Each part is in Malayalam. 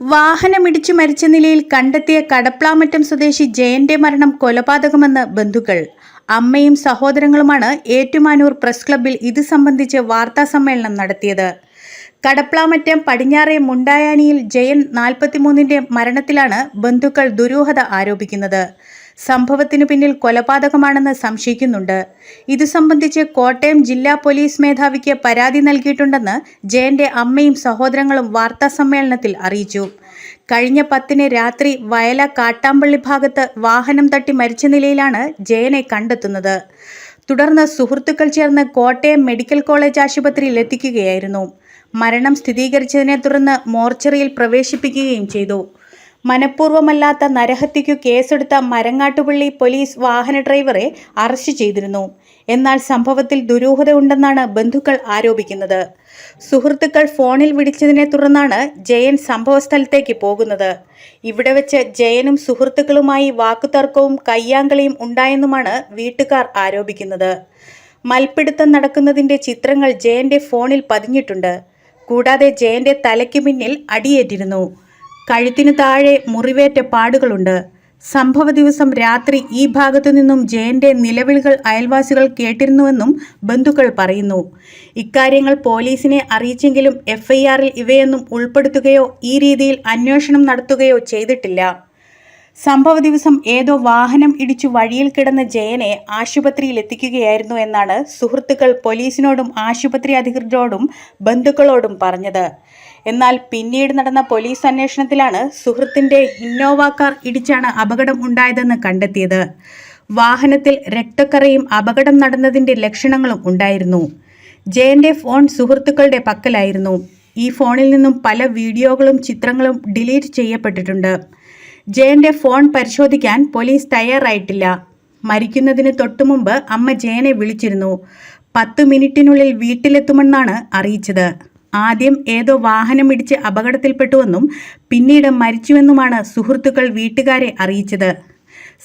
വാഹനമിടിച്ചു മരിച്ച നിലയിൽ കണ്ടെത്തിയ കടപ്ലാമറ്റം സ്വദേശി ജയന്റെ മരണം കൊലപാതകമെന്ന് ബന്ധുക്കൾ. അമ്മയും സഹോദരങ്ങളുമാണ് ഏറ്റുമാനൂർ പ്രസ് ക്ലബ്ബിൽ ഇത് സംബന്ധിച്ച് വാർത്താ സമ്മേളനം നടത്തിയത്. കടപ്ലാമറ്റം പടിഞ്ഞാറെ മുണ്ടായാനിയിൽ ജയൻ നാൽപ്പത്തിമൂന്നിന്റെ മരണത്തിലാണ് ബന്ധുക്കൾ ദുരൂഹത ആരോപിക്കുന്നത്. സംഭവത്തിനു പിന്നിൽ കൊലപാതകമാണെന്ന് സംശയിക്കുന്നുണ്ട്. ഇതു സംബന്ധിച്ച് കോട്ടയം ജില്ലാ പോലീസ് മേധാവിക്ക് പരാതി നൽകിയിട്ടുണ്ടെന്ന് ജയന്റെ അമ്മയും സഹോദരങ്ങളും വാർത്താ സമ്മേളനത്തിൽ അറിയിച്ചു. കഴിഞ്ഞ പത്തിന് രാത്രി വയല കാട്ടാമ്പള്ളി ഭാഗത്ത് വാഹനം തട്ടി മരിച്ച നിലയിലാണ് ജയനെ കണ്ടെത്തുന്നത്. തുടർന്ന് സുഹൃത്തുക്കൾ ചേർന്ന് കോട്ടയം മെഡിക്കൽ കോളേജ് ആശുപത്രിയിൽ എത്തിക്കുകയായിരുന്നു. മരണം സ്ഥിരീകരിച്ചതിനെ തുടർന്ന് മോർച്ചറിയിൽ പ്രവേശിപ്പിക്കുകയും ചെയ്തു. മനഃപൂർവമല്ലാത്ത നരഹത്യയ്ക്കു കേസെടുത്ത മരങ്ങാട്ടുപള്ളി പോലീസ് വാഹന ഡ്രൈവറെ അറസ്റ്റ് ചെയ്തിരുന്നു. എന്നാൽ സംഭവത്തിൽ ദുരൂഹത ഉണ്ടെന്നാണ് ബന്ധുക്കൾ ആരോപിക്കുന്നത്. സുഹൃത്തുക്കൾ ഫോണിൽ വിളിച്ചതിനെ തുടർന്നാണ് ജയൻ സംഭവസ്ഥലത്തേക്ക് പോകുന്നത്. ഇവിടെ വെച്ച് ജയനും സുഹൃത്തുക്കളുമായി വാക്കുതർക്കവും കയ്യാങ്കളിയും ഉണ്ടായെന്നുമാണ് വീട്ടുകാർ ആരോപിക്കുന്നത്. മൽപ്പിടുത്തം നടക്കുന്നതിന്റെ ചിത്രങ്ങൾ ജയന്റെ ഫോണിൽ പതിഞ്ഞിട്ടുണ്ട്. കൂടാതെ ജയന്റെ തലയ്ക്ക് പിന്നിൽ അടിയേറ്റിരുന്നു. കഴുത്തിനു താഴെ മുറിവേറ്റ പാടുകളുണ്ട്. സംഭവ ദിവസം രാത്രി ഈ ഭാഗത്തു നിന്നും ജയന്റെ നിലവിളികൾ അയൽവാസികൾ കേട്ടിരുന്നുവെന്നും ബന്ധുക്കൾ പറയുന്നു. ഇക്കാര്യങ്ങൾ പോലീസിനെ അറിയിച്ചെങ്കിലും എഫ്ഐആറിൽ ഇവയൊന്നും ഉൾപ്പെടുത്തുകയോ ഈ രീതിയിൽ അന്വേഷണം നടത്തുകയോ ചെയ്തിട്ടില്ല. സംഭവ ദിവസം ഏതോ വാഹനം ഇടിച്ചു വഴിയിൽ കിടന്ന ജയനെ ആശുപത്രിയിൽ എത്തിക്കുകയായിരുന്നു എന്നാണ് സുഹൃത്തുക്കൾ പോലീസിനോടും ആശുപത്രി അധികൃതരോടും ബന്ധുക്കളോടും പറഞ്ഞത്. എന്നാൽ പിന്നീട് നടന്ന പോലീസ് അന്വേഷണത്തിലാണ് സുഹൃത്തിന്റെ ഇന്നോവ കാർ ഇടിച്ചാണ് അപകടം ഉണ്ടായതെന്ന് കണ്ടെത്തിയത്. വാഹനത്തിൽ രക്തക്കറയും അപകടം നടന്നതിന്റെ ലക്ഷണങ്ങളും ഉണ്ടായിരുന്നു. ജയന്റെ ഫോൺ സുഹൃത്തുക്കളുടെ പക്കലായിരുന്നു. ഈ ഫോണിൽ നിന്നും പല വീഡിയോകളും ചിത്രങ്ങളും ഡിലീറ്റ് ചെയ്യപ്പെട്ടിട്ടുണ്ട്. ജയന്റെ ഫോൺ പരിശോധിക്കാൻ പോലീസ് തയ്യാറായിട്ടില്ല. മരിക്കുന്നതിന് തൊട്ടുമുമ്പ് അമ്മ ജയനെ വിളിച്ചിരുന്നു. പത്ത് മിനിറ്റിനുള്ളിൽ വീട്ടിലെത്തുമെന്നാണ് അറിയിച്ചത്. ആദ്യം ഏതോ വാഹനമിടിച്ച് അപകടത്തിൽപ്പെട്ടുവെന്നും പിന്നീട് മരിച്ചുവെന്നുമാണ് സുഹൃത്തുക്കൾ വീട്ടുകാരെ അറിയിച്ചത്.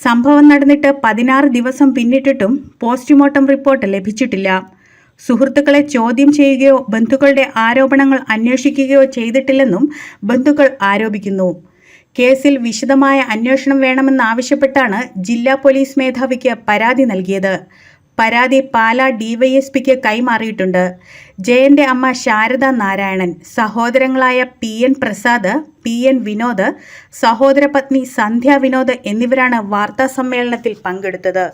സംഭവം നടന്നിട്ട് പതിനാറ് ദിവസം പിന്നിട്ടിട്ടും പോസ്റ്റ്മോർട്ടം റിപ്പോർട്ട് ലഭിച്ചിട്ടില്ല. സുഹൃത്തുക്കളെ ചോദ്യം ചെയ്യുകയോ ബന്ധുക്കളുടെ ആരോപണങ്ങൾ അന്വേഷിക്കുകയോ ചെയ്തിട്ടില്ലെന്നും ബന്ധുക്കൾ ആരോപിക്കുന്നു. കേസിൽ വിശദമായ അന്വേഷണം വേണമെന്നാവശ്യപ്പെട്ടാണ് ജില്ലാ പോലീസ് മേധാവിക്ക് പരാതി നൽകിയത്. പരാതി പാലാ ഡിവൈഎസ്പിക്ക് കൈമാറിയിട്ടുണ്ട്. ജയന്റെ അമ്മ Sharada Narayanan സഹോദരങ്ങളായ P N Prasad P N Vinod സഹോദരപത്നി Sandhya Vinod എന്നിവരാണ് വാർത്താ സമ്മേളനത്തിൽ പങ്കെടുത്തത്.